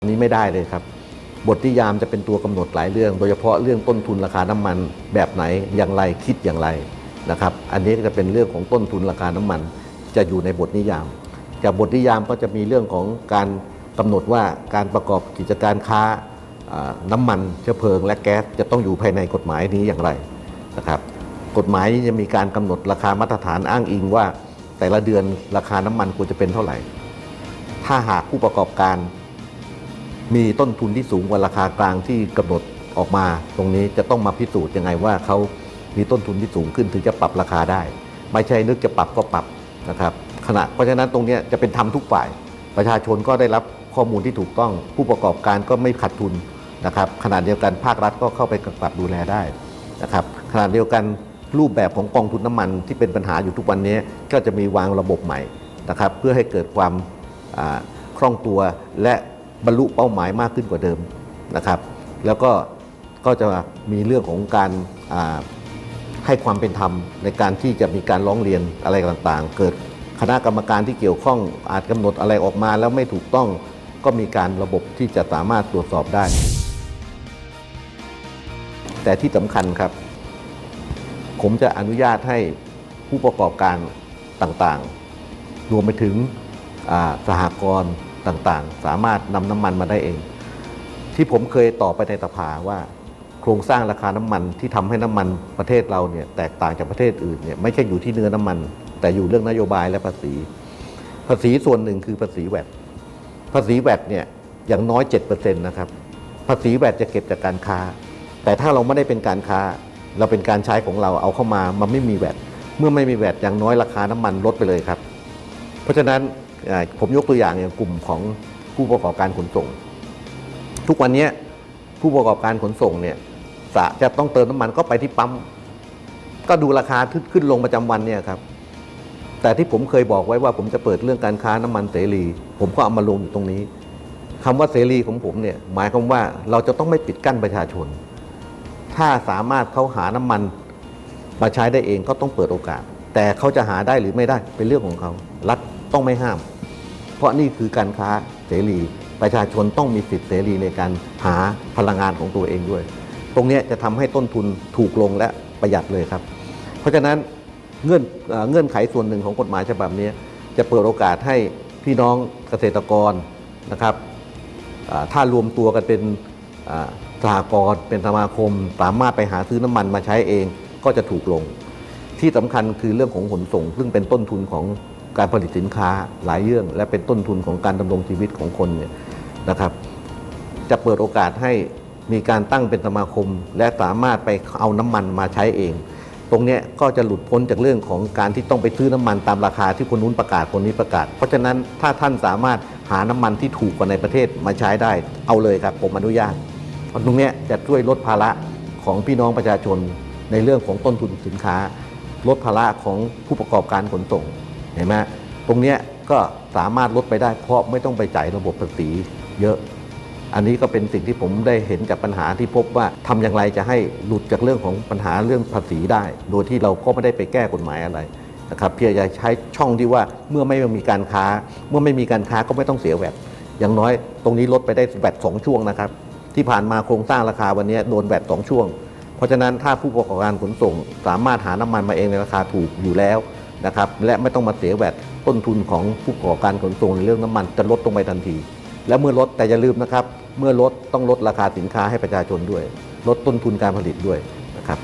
อันนี้ไม่ได้เลยครับ บทนิยามจะเป็นตัวกำหนดหลายเรื่อง โดยเฉพาะเรื่องต้นทุนราคาน้ำมันแบบไหนอย่างไรคิดอย่างไรนะครับ อันนี้ก็จะเป็นเรื่องของต้นทุนราคาน้ำมัน จะอยู่ในบทนิยาม จากบทนิยามก็จะมีเรื่องของการกำหนดว่าการประกอบกิจการค้าน้ำมันเชื้อเพลิง และแก๊สจะต้องอยู่ภายในกฎหมายนี้อย่างไรนะครับ กฎหมายนี้จะมีการกำหนดราคามาตรฐานอ้างอิงว่า แต่ละเดือนราคาน้ำมันควรจะเป็นเท่าไหร่ ถ้าหากผู้ประกอบการ มีต้นทุนที่สูงกว่าราคากลางที่กำหนดออกมา ตรงนี้จะต้องมาพิสูจน์ยังไงว่าเขามีต้นทุนที่สูงขึ้นถึงจะปรับราคาได้ ไม่ใช่นึกจะปรับก็ปรับนะครับขณะเพราะฉะนั้นตรงนี้จะเป็นธรรมทุกฝ่าย ประชาชนก็ได้รับข้อมูลที่ถูกต้อง ผู้ประกอบการก็ไม่ขาดทุนนะครับขณะเดียวกันภาครัฐก็เข้าไปกำกับดูแลได้นะครับขณะเดียวกันรูปแบบของกองทุนน้ำมันที่เป็นปัญหาอยู่ทุกวันนี้ก็จะมีวางระบบใหม่นะครับเพื่อให้เกิดความคล่องตัวและ บรรลุเป้าหมายมากขึ้นกว่าเดิมนะครับ แล้วก็ก็จะมีเรื่องของการให้ความเป็นธรรมในการที่จะมีการร้องเรียนอะไรต่างๆ เกิดคณะกรรมการที่เกี่ยวข้องอาจกำหนดอะไรออกมาแล้วไม่ถูกต้องก็มีการระบบที่จะสามารถตรวจสอบได้ แต่ที่สำคัญครับ ผมจะอนุญาตให้ผู้ประกอบการต่างๆ รวมไปถึงสหกรณ์ ต่างๆ สามารถนำน้ำมันมาได้เอง ที่ผมเคยตอบไปในสภาว่า โครงสร้างราคาน้ำมันที่ทำให้น้ำมันประเทศเราเนี่ยแตกต่างจากประเทศอื่นเนี่ยไม่ใช่อยู่ที่เนื้อน้ำมัน แต่อยู่เรื่องนโยบายและภาษี ภาษีส่วนหนึ่งคือภาษีแวดภาษีแวดเนี่ยอย่างน้อย 7%นะครับภาษีแวดจะเก็บจากการค้า แต่ถ้าเราไม่ได้เป็นการค้า เราเป็นการใช้ของเราเอาเข้ามามันไม่มีแวดเมื่อไม่มีแวดอย่างน้อยราคาน้ำมันลดไปเลยครับ เพราะฉะนั้น ผมยกตัวอย่างอย่างกลุ่มของผู้ประกอบการขนส่ง ทุกวันนี้ผู้ประกอบการขนส่งเนี่ยจะต้องเติมน้ำมันก็ไปที่ปั๊มก็ดูราคาขึ้นลงประจำวันเนี่ยครับ แต่ที่ผมเคยบอกไว้ว่าผมจะเปิดเรื่องการค้าน้ำมันเสรี ผมก็เอามาลงอยู่ตรงนี้คำว่าเสรีของผมเนี่ยหมายความว่าเราจะต้องไม่ปิดกั้นประชาชน ถ้าสามารถเขาหาน้ำมันมาใช้ได้เองก็ต้องเปิดโอกาส แต่เขาจะหาได้หรือไม่ได้เป็นเรื่องของเขารัฐต้องไม่ห้าม เพราะนี่คือการค้าเสรี ประชาชนต้องมีสิทธิเสรีในการหาพลังงานของตัวเองด้วย ตรงนี้จะทำให้ต้นทุนถูกลงและประหยัดเลยครับ เพราะฉะนั้นเงื่อนเงื่อนไขส่วนหนึ่งของกฎหมายฉบับนี้ จะเปิดโอกาสให้พี่น้องเกษตรกรนะครับถ้ารวมตัวกันเป็นสหกรณ์เป็นสมาคม สามารถไปหาซื้อน้ำมันมาใช้เองก็จะถูกลง ที่สำคัญคือเรื่องของขนส่ง ซึ่งเป็นต้นทุนของ การผลิตสินค้าหลายเรื่อง และเป็นต้นทุนของการดำรงชีวิตของคนเนี่ยนะครับ จะเปิดโอกาสให้มีการตั้งเป็นสมาคม และสามารถไปเอาน้ำมันมาใช้เอง ตรงนี้ก็จะหลุดพ้นจากเรื่องของการที่ต้องไปซื้อน้ำมันตามราคาที่คนนู้นประกาศคนนี้ประกาศ เพราะฉะนั้นถ้าท่านสามารถหาน้ำมันที่ถูกกว่าในประเทศมาใช้ได้เอาเลยครับผมอนุญาตเพราะตรงนี้จะช่วยลดภาระของพี่น้องประชาชนในเรื่องของต้นทุนสินค้า ลดภาระของผู้ประกอบการขนส่ง เห็นไหมตรงเนี้ยก็สามารถลดไปได้เพราะไม่ต้องไปจ่ายระบบภาษีเยอะ อันนี้ก็เป็นสิ่งที่ผมได้เห็นจากปัญหาที่พบว่าทำอย่างไรจะให้หลุดจากเรื่องของปัญหาเรื่องภาษีได้ โดยที่เราก็ไม่ได้ไปแก้กฎหมายอะไรนะครับเพียงจะใช้ช่องที่ว่าเมื่อไม่มีการค้า เมื่อไม่มีการค้าก็ไม่ต้องเสียแวดอย่างน้อยตรงนี้ลดไปได้แวดสองช่วงนะครับ ที่ผ่านมาโครงสร้างราคาวันนี้โดนแวดสองช่วง เพราะฉะนั้นถ้าผู้ประกอบการขนส่ง สามารถหาน้ำมันมาเองในราคาถูกอยู่แล้ว นะครับและไม่ต้องมาเสียแวดต้นทุนของผู้ประกอบการขนส่งในเรื่องน้ำมันจะลดลงไปทันที และเมื่อลดแต่อย่าลืมนะครับ เมื่อลดต้องลดราคาสินค้าให้ประชาชนด้วย ลดต้นทุนการผลิตด้วยนะครับ